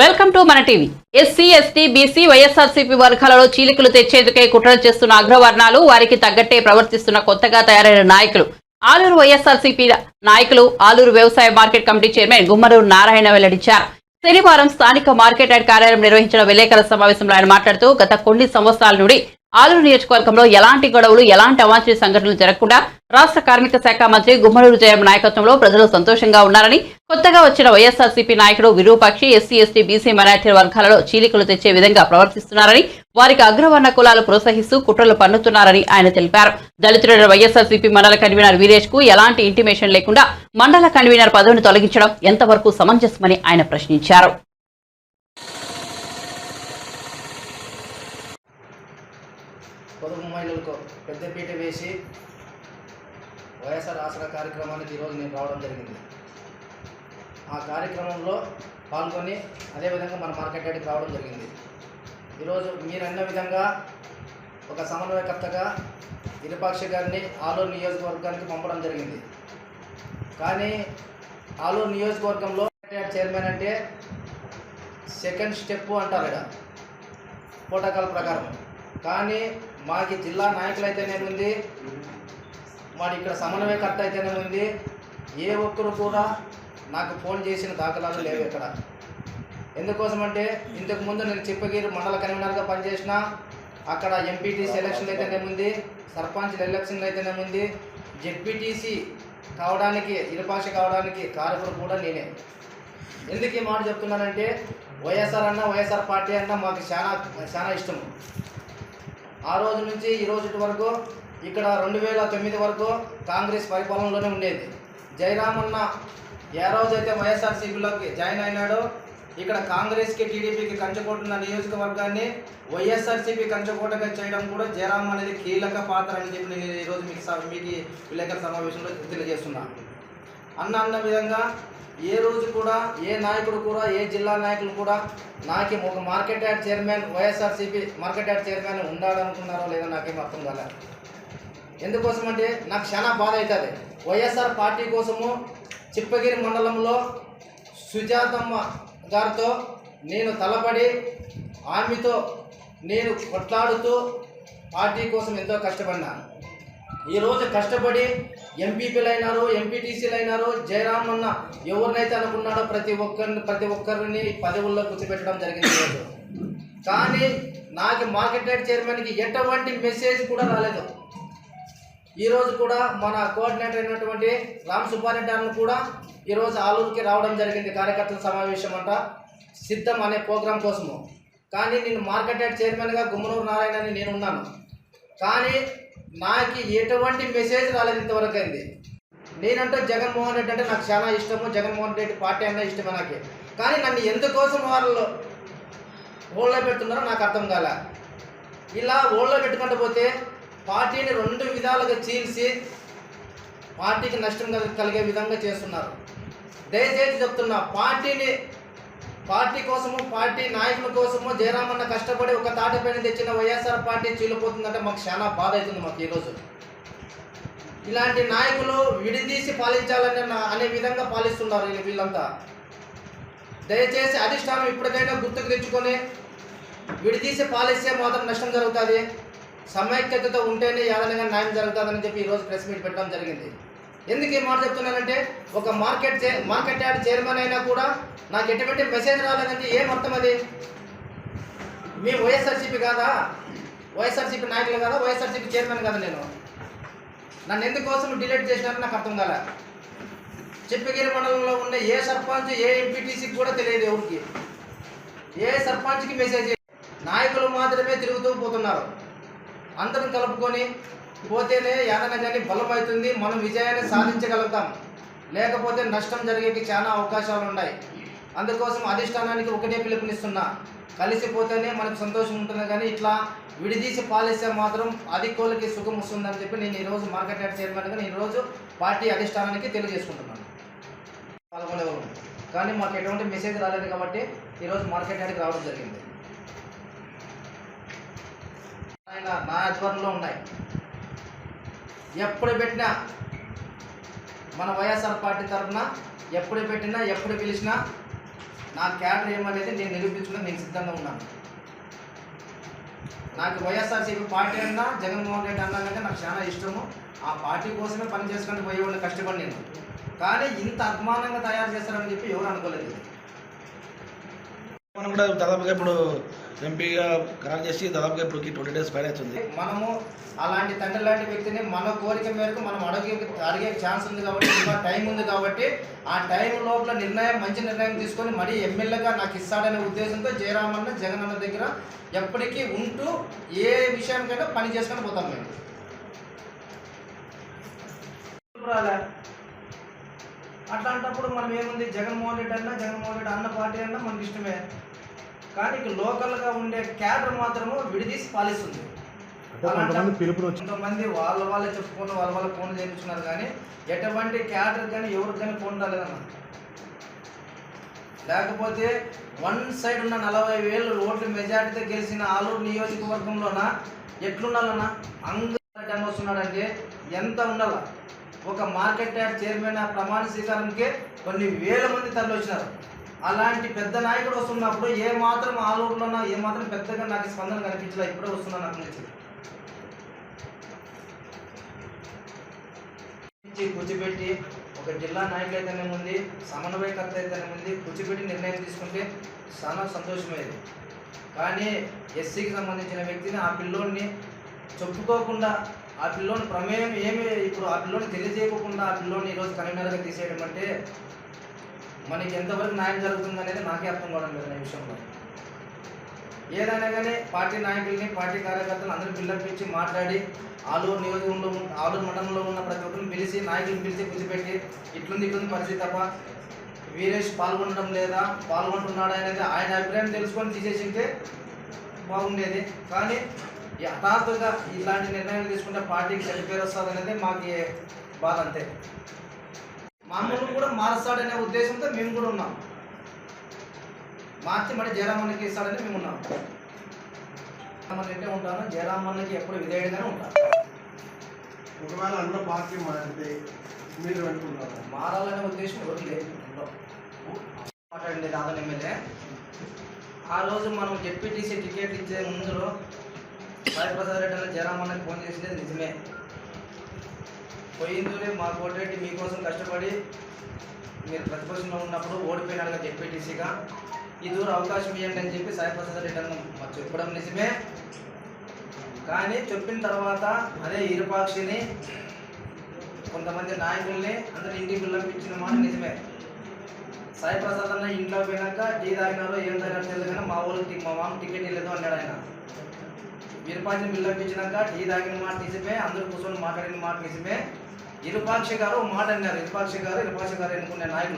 Welcome to Mana TV. SC ST BC YSRCP వర్గాలలో చీలికలు తెచ్చేందుకే కుట్రలు చేస్తున్న అగ్రవర్ణాలు వారికి తగ్గట్టే ప్రవర్తిస్తున్న కొత్తగా తయారైన నాయకులు. ఆలూరు వైఎస్ఆర్సీపీ నాయకులు ఆలూరు వ్యవసాయ market committee chairman Gummaruru Narayana వెల్లడించారు. శనివారం స్థానిక మార్కెట్ యార్డ్ కార్యాలయం నిర్వహించిన విలేకరుల సమావేశంలో ఆయన మాట్లాడుతూ గత కొన్ని సంవత్సరాల నుండి ఆలూరు నియోజకవర్గంలో ఎలాంటి గొడవలు ఎలాంటి అవాంఛనీయ సంఘటనలు జరగకుండా రాష్ట్ర కార్మిక శాఖ మంత్రి గుమ్మనూరు జయం నాయకత్వంలో ప్రజలు సంతోషంగా ఉన్నారని కొత్తగా వచ్చిన వైఎస్ఆర్సీపీ నాయకుడు Virupakshi SC ST BC minority వర్గాలలో చీలికలు తెచ్చే విధంగా ప్రవర్తిస్తున్నారని వారికి అగ్రవర్ణ కులాలు ప్రోత్సహిస్తూ కుట్రలు పన్నుతున్నారని ఆయన తెలిపారు. దళితుడైన వైఎస్ఆర్సీపీ మండల కన్వీనర్ వీరేష్కు ఎలాంటి ఇంటిమేషన్ లేకుండా మండల కన్వీనర్ పదవిని తొలగించడం ఎంతవరకు సమంజసమని ఆయన ప్రశ్నించారు. పొదుపు మహిళలకు పెద్దపీట వేసి వైఎస్ఆర్ ఆసరా కార్యక్రమానికి ఈరోజు నేను రావడం జరిగింది. ఆ కార్యక్రమంలో పాల్గొని అదేవిధంగా మన మార్కెట్ యార్డ్కి రావడం జరిగింది. ఈరోజు మీరు అన్న విధంగా ఒక సమన్వయకర్తగా ఇరుపాక్ష గారిని ఆలూరు నియోజకవర్గానికి పంపడం జరిగింది. కానీ ఆలూరు నియోజకవర్గంలో చైర్మన్ అంటే సెకండ్ స్టెప్ అంటారు ఇక్కడ. ప్రోటోకాల్ ప్రకారం. కానీ మాకి జిల్లా నాయకులైతేనేముంది? మాది ఇక్కడ సమన్వయకర్త అయితేనేముంది ఏ ఒక్కరు కూడా నాకు ఫోన్ చేసిన దాఖలాలు లేవు ఇక్కడ. ఎందుకోసం అంటే ఇంతకుముందు నేను చిప్పగిరి మండల కన్వీనర్గా పనిచేసిన అక్కడ ఎంపీటీసీ ఎలక్షన్లు అయితేనేముంది సర్పంచ్ ఎలక్షన్లు అయితేనేముంది జెడ్పీటీసీ కావడానికి ఇరుపాక్ష కావడానికి కారకుడు కూడా నేనే. ఎందుకు ఈ మాట చెప్తున్నానంటే వైఎస్ఆర్ అన్న వైఎస్ఆర్ పార్టీ అన్న మాకు చాలా చాలా ఇష్టం. ఆ రోజు నుంచి ఈ రోజు వరకు ఇక్కడ రెండు వేల తొమ్మిది వరకు కాంగ్రెస్ పరిపాలనలోనే ఉండేది. జయరామన్న ఏ రోజైతే వైఎస్ఆర్సీపీలోకి జాయిన్ అయినాడో ఇక్కడ కాంగ్రెస్కి టీడీపీకి కంచుకోటున్న నియోజకవర్గాన్ని వైఎస్ఆర్సీపీ కంచుకోటగా చేయడం కూడా జయరామ్ అనేది కీలక పాత్ర అని చెప్పి నేను ఈరోజు మీకు మీకు విలేకరుల సమావేశంలో తెలియజేస్తున్నాను అన్న అన్న విధంగా ఏ రోజు కూడా ఏ నాయకుడు కూడా ఏ జిల్లా నాయకులు కూడా నాకు ఒక market yard chairman YSRCP market yard chairman ఉండాలనుకున్నారో లేదో నాకేం అర్థం కాలేదు ఎందుకోసం అంటే నాకు చాలా బాధ అవుతుంది వైఎస్ఆర్ పార్టీ కోసము చిప్పగిరి మండలంలో సుజాతమ్మ గారితో నేను తలపడి ఆమెతో నేను కొట్లాడుతూ పార్టీ కోసం ఎంతో కష్టపడినాను ఈరోజు కష్టపడి ఎంపీపీలు అయినారు ఎంపీటీసీలు అయినారు జయరామ్ అన్న ఎవరినైతే అనుకున్నాడో ప్రతి ఒక్కరిని ప్రతి ఒక్కరిని పదవుల్లో కూర్చోబెట్టడం జరిగింది ఈరోజు కానీ నాకు మార్కెట్ యార్డ్ చైర్మన్కి ఎటువంటి మెసేజ్ కూడా రాలేదు. ఈరోజు కూడా మన కోఆర్డినేటర్ అయినటువంటి రామ్ సుబ్బారెడ్డి కూడా ఈరోజు ఆలూరుకి రావడం జరిగింది కార్యకర్తల సమావేశం అంట సిద్ధం అనే ప్రోగ్రాం కోసము. కానీ నేను మార్కెట్ యార్డ్ చైర్మన్గా గుమ్మనూరు నారాయణ అని నేను ఉన్నాను. కానీ నాకు ఎటువంటి మెసేజ్ రాలేదు ఇంతవరకు అయింది నేనంటే జగన్మోహన్ రెడ్డి అంటే నాకు చాలా ఇష్టము. జగన్మోహన్ రెడ్డి పార్టీ అన్న ఇష్టమే నాకు. కానీ నన్ను ఎందుకోసం వాళ్ళు ఓళ్ళో పెడుతున్నారో నాకు అర్థం కాలే. ఇలా ఓళ్ళో పెట్టుకుంటూ పోతే పార్టీని రెండు విధాలుగా చీల్చి పార్టీకి నష్టం కలిగే విధంగా చేస్తున్నారు. దయచేసి చెప్తున్నా పార్టీని పార్టీ కోసము పార్టీ నాయకుల కోసము జయరామన్న కష్టపడి ఒక తాటిపైన తెచ్చిన వైఎస్ఆర్ పార్టీ చీలిపోతుందంటే మాకు చాలా బాధ అవుతుంది మాకు ఈరోజు. ఇలాంటి నాయకులు విడిదీసి పాలించాలని నా- అనే విధంగా పాలిస్తున్నారు వీళ్ళు- వీళ్ళంతా. దయచేసి అధిష్టానం ఇప్పటికైనా గుర్తుకు తెచ్చుకొని విడిదీసి పాలిస్తే మాత్రం నష్టం జరుగుతుంది. సమైక్యతతో ఉంటేనే ఏదైనా న్యాయం జరుగుతుందని చెప్పి ఈరోజు ప్రెస్ మీట్ పెట్టడం జరిగింది. ఎందుకు ఈ మాట చెప్తున్నానంటే ఒక మార్కెట్ చే మార్కెట్ యార్డ్ చైర్మన్ అయినా కూడా నాకు ఎటువంటి మెసేజ్ రాలేదంటే ఏం అర్థం అది? మీ వైఎస్ఆర్సీపీ కాదా? వైఎస్ఆర్సీపీ నాయకులు కాదా? వైఎస్ఆర్సీపీ చైర్మన్ కాదా నేను? నన్ను ఎందుకోసం డిలీట్ చేసినారని నాకు అర్థం కాలే. చెప్పగిరి మండలంలో ఉన్న ఏ సర్పంచ్ ఏ ఎంపీటీసీకి కూడా తెలియదు ఎవరికి. ఏ సర్పంచ్కి మెసేజ్ నాయకులు మాత్రమే తిరుగుతూ పోతున్నారు. అందరం కలుపుకొని పోతేనే ఏదైనా కానీ బలం అవుతుంది మనం విజయాన్ని సాధించగలుగుతాం. లేకపోతే నష్టం జరిగేకి చాలా అవకాశాలు ఉన్నాయి అందుకోసం అధిష్టానానికి ఒకటే పిలుపునిస్తున్నా. కలిసిపోతేనే మనకు సంతోషం ఉంటుంది కానీ ఇట్లా విడిదీసి పాలిస్తే మాత్రం అధికోళ్ళకి సుఖం వస్తుందని చెప్పి నేను ఈరోజు మార్కెట్ యాడ్ చైర్మన్గా నేను ఈరోజు పార్టీ అధిష్టానానికి తెలియజేసుకుంటున్నాను. పాల్గొనేవారు. కానీ మాకు ఎటువంటి మెసేజ్ రాలేదు కాబట్టి ఈరోజు మార్కెట్ యాడ్కి రావడం జరిగింది. ఆయన నా ఆధ్వర్యంలో ఉన్నాయి. ఎప్పుడు పెట్టినా మన వైఎస్ఆర్ పార్టీ తరఫున ఎప్పుడు పెట్టినా ఎప్పుడు పిలిచినా నా క్యాడర్ ఏమనేది నేను నిరూపించుకుని నేను సిద్ధంగా ఉన్నాను. నాకు వైఎస్ఆర్సీపీ పార్టీ అన్నా జగన్మోహన్ రెడ్డి అన్నా కంటే నాకు చాలా ఇష్టము. ఆ పార్టీ కోసమే పని చేసుకుని పోయేవాళ్ళు కష్టపడి నేను. కానీ ఇంత అభిమానంగా తయారు చేస్తారని చెప్పి ఎవరు అనుకోలేదు. మనం కూడా దాదాపుగా ఇప్పుడు ఎంపీగా ఖరారు చేసి దాదాపుగా ఇప్పుడు ట్వంటీ డేస్ పైన అవుతుంది. మనము అలాంటి తండ్రి లాంటి వ్యక్తిని మన కోరిక మేరకు మనం అడిగే అడిగే ఛాన్స్ ఉంది కాబట్టి ఇంకా టైం ఉంది కాబట్టి ఆ టైం లోపల నిర్ణయం మంచి నిర్ణయం తీసుకొని మరీ ఎమ్మెల్యేగా నాకు ఇస్తాడనే ఉద్దేశంతో జయరామన్న జగన్ అన్న దగ్గర ఎప్పటికీ ఉంటూ ఏ విషయానికైనా పని చేసుకొని పోతాం మేము. రాలే. అట్లాంటప్పుడు మనం ఏముంది? జగన్మోహన్ రెడ్డి అన్న జగన్మోహన్ రెడ్డి అన్న పార్టీ అన్న మనకి ఇష్టమే. కానీ ఇక లోకల్గా ఉండే క్యాడర్ మాత్రము విడిదీసి పాలిస్తుంది. కొంతమంది వాళ్ళ వాళ్ళే చెప్పుకొని వాళ్ళ వాళ్ళ ఫోన్ చేయించుకున్నారు కానీ ఎటువంటి క్యాడర్ కానీ ఎవరికి కానీ ఫోన్ రాలేదన్న లేకపోతే వన్ సైడ్ ఉన్న నలభై వేలు ఓట్లు మెజార్టీతో గెలిచిన ఆలూరు నియోజకవర్గంలోన? ఎట్లుండాలన్నా? అంగ వస్తున్నాడంటే ఎంత ఉండాల? ఒక మార్కెట్ యార్డ్ చైర్మన్ ఆ ప్రమాణ స్వీకారానికి కొన్ని వేల మంది తరలి వచ్చినారు. అలాంటి పెద్ద నాయకుడు వస్తున్నప్పుడు ఏ మాత్రం ఆలూరులోన ఏ మాత్రం పెద్దగా నాకు స్పందన కనిపించలే ఇప్పుడే వస్తున్నా నాకు నుంచి కూర్చోబెట్టి ఒక జిల్లా నాయకులు అయితేనే ఉంది సమన్వయకర్త అయితేనే ఉంది కూర్చోబెట్టి నిర్ణయం తీసుకుంటే చాలా సంతోషమేది కానీ ఎస్సీకి సంబంధించిన వ్యక్తిని ఆ పిల్లోడిని చెప్పుకోకుండా ఆ పిల్లోని ప్రమేయం ఏమి ఇప్పుడు ఆ పిల్లోని తెలియజేయకుండా ఆ పిల్లోని ఈరోజు కన్వీనర్గా తీసేయడం అంటే మనకి ఎంతవరకు న్యాయం జరుగుతుంది అనేది నాకే అర్థం కావడం లేదు ఈ విషయంలో. ఏదైనా కానీ పార్టీ నాయకుల్ని పార్టీ కార్యకర్తలు అందరూ పిల్లపించి మాట్లాడి ఆలూరు నియోజకవర్గంలో ఆలూరు మండలంలో ఉన్న ప్రతి ఒక్కరిని పిలిచి నాయకులను పిలిచి కూర్చోబెట్టి ఇట్లుంది ఇట్లుంది పరిస్థితి తప్ప వీరేష్ పాల్గొనడం లేదా పాల్గొంటున్నాడా అనేది ఆయన అభిప్రాయం తెలుసుకొని తీసేసింటే బాగుండేది. కానీ హఠాత్తుగా ఇలాంటి నిర్ణయాలు తీసుకుంటే పార్టీకి చెడ్డ పేరు వస్తుంది అనేది మాకు బాధ అంతే. మామూలు కూడా మారుస్తాడనే ఉద్దేశంతో మేము కూడా ఉన్నాం. మార్చి మళ్ళీ జయరామన్నకి ఇస్తాడని మేము ఉన్నాం. జయరామన్ అంటే ఉంటాను జయరామన్నకి ఎప్పుడు విధేయుడిగానే ఉంటాను ఒకవేళ అన్న పార్టీ మారితే మీరు అనుకుంటారు? మారాలనే ఉద్దేశం ఎవరికి లేదు. రాధన్ ఎమ్మెల్యే. ఆ రోజు మనం జెడ్పీటీసీ టికెట్ ఇచ్చే ముందు సాయి ప్రసాద్ రెడ్డి జయరామన్నకి ఫోన్ చేసింది నిజమే. పోయిందూరే మా కోటిరెడ్డి మీకోసం కష్టపడి మీరు ప్రతిపక్షంలో ఉన్నప్పుడు ఓడిపోయినాడుగా జెడ్పీటీసీగా. ఈ దూరం అవకాశం ఇవ్వండి అని చెప్పి సాయి ప్రసాద్ రెడ్డి అన్న. చెప్పడం నిజమే. కానీ చెప్పిన తర్వాత అదే ఇరుపాక్షిని కొంతమంది నాయకుల్ని అందరి ఇంటికి పిల్లంపించిన మాట నిజమే. సాయి ప్రసాద్ అన్న ఇంట్లో పోయినాక టీ తాగినారో ఏం తాగినారో తెలియదు కానీ మా ఊరికి మా మామ టికెట్ ఇవ్వలేదు అన్నాడు ఆయన. విరుపాక్షిని పిల్లంపించినాక టీ తాగిన మాట నిజమే అందరూ కూర్చొని మాట్లాడిన మాట నిజమే. ఇరుపాక్షి గారు మాట అన్నారు ఇరుపాక్షి గారు ఇరుపాక్షి గారు ఎన్నుకునే నాయకులు.